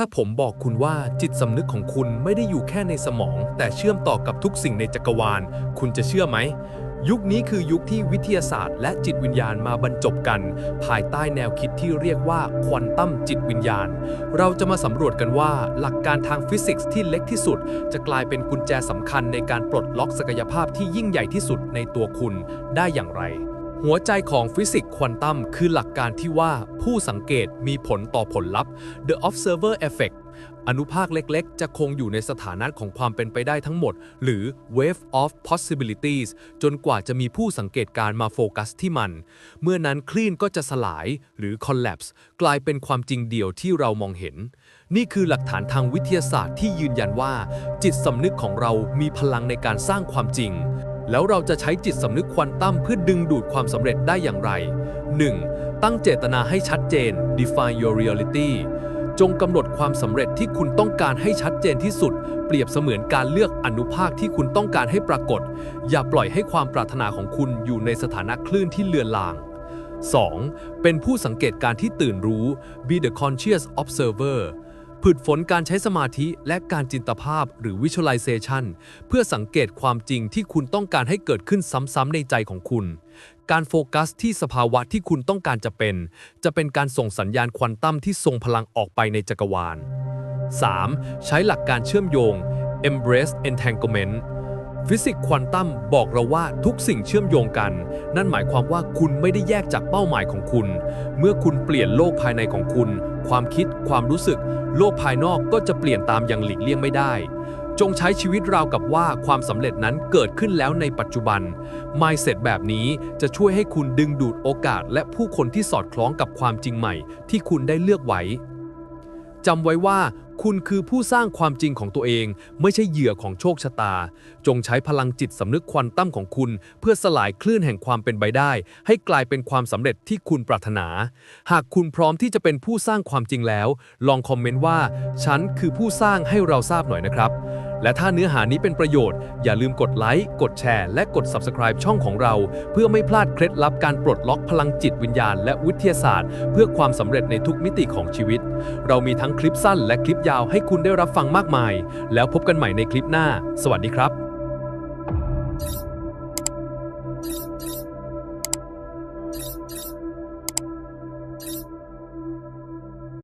ถ้าผมบอกคุณว่าจิตสำนึกของคุณไม่ได้อยู่แค่ในสมอง แต่เชื่อมต่อกับทุกสิ่งในจักรวาล คุณจะเชื่อไหม ยุคนี้คือยุคที่วิทยาศาสตร์ และจิตวิญญาณมาบรรจบกัน ภายใต้แนวคิดที่เรียกว่าควอนตัมจิตวิญญาณ เราจะมาสำรวจกันว่าหลักการทางฟิสิกส์ที่เล็กที่สุด จะกลายเป็นกุญแจสำคัญในการปลดล็อกศักยภาพที่ยิ่งใหญ่ที่สุดในตัวคุณได้อย่างไร หัวใจของฟิสิกส์ควอนตัมคือหลักการที่ว่าผู้สังเกตมีผลต่อผลลัพธ์ the observer effect อนุภาคเล็กๆ จะคงอยู่ในสถานะของความเป็นไปได้ทั้งหมด หรือ wave of possibilities จนกว่าจะมีผู้สังเกตการ์มาโฟกัสที่มัน เมื่อนั้นคลื่นก็จะสลายหรือ collapse กลายเป็นความจริงเดียวที่เรามองเห็น นี่คือหลักฐานทางวิทยาศาสตร์ที่ยืนยันว่า จิตสำนึกของเรามีพลังในการสร้างความจริง แล้วเราจะใช้จิตสำนึกควอนตัมเพื่อดึงดูดความสำเร็จได้อย่างไร 1. ตั้งเจตนาให้ชัดเจน define your reality จงกำหนดความสำเร็จที่คุณต้องการให้ชัดเจนที่สุด เปรียบเสมือนการเลือกอนุภาคที่คุณต้องการให้ปรากฏ อย่าปล่อยให้ความปรารถนาของคุณอยู่ในสถานะคลื่นที่เลือนลาง 2. เป็นผู้สังเกตการที่ตื่นรู้ be the conscious observer ผึดฝนการใช้สมาธิและการจินตภาพหรือ visualization เพื่อสังเกตความจริงที่คุณต้องการให้เกิดขึ้นซ้ำๆในใจของคุณ การโฟกัสที่สภาวะที่คุณต้องการจะเป็น จะเป็นการส่งสัญญาณควอนตัมที่ทรงพลังออกไปในจักรวาล 3. ใช้หลักการเชื่อมโยง embrace entanglement ฟิสิกส์ควอนตัมบอกเราว่าทุกสิ่งเชื่อมโยงกัน นั่นหมายความว่าคุณไม่ได้แยกจากเป้าหมายของคุณ เมื่อคุณเปลี่ยนโลกภายในของคุณ ความคิด ความรู้สึก โลกภายนอกก็จะเปลี่ยนตามอย่างหลีกเลี่ยงไม่ได้ จงใช้ชีวิตราวกับว่าความสำเร็จนั้นเกิดขึ้นแล้วในปัจจุบัน mindset แบบนี้จะช่วยให้คุณดึงดูดโอกาส และผู้คนที่สอดคล้องกับความจริงใหม่ ที่คุณได้เลือกไว้ จำไว้ว่าคุณคือผู้สร้างความจริงของตัวเอง ไม่ใช่เหยื่อของโชคชะตา จงใช้พลังจิตสำนึกควันตั้มของคุณ เพื่อสลายคลื่นแห่งความเป็นไปได้ ให้กลายเป็นความสำเร็จที่คุณปรารถนา หากคุณพร้อมที่จะเป็นผู้สร้างความจริงแล้ว ลองคอมเมนต์ว่า ฉันคือผู้สร้างให้เราทราบหน่อยนะครับ และถ้าเนื้อหานี้เป็นประโยชน์ อย่าลืมกดไลค์ กดแชร์ และกด Subscribe ช่องของเรา เพื่อไม่พลาดเคล็ดลับการปลดล็อกพลังจิตวิญญาณและวิทยาศาสตร์ เพื่อความสำเร็จในทุกมิติของชีวิต เรามีทั้งคลิปสั้นและคลิปยาวให้คุณได้รับฟังมากมาย แล้วพบกันใหม่ในคลิปหน้า สวัสดีครับ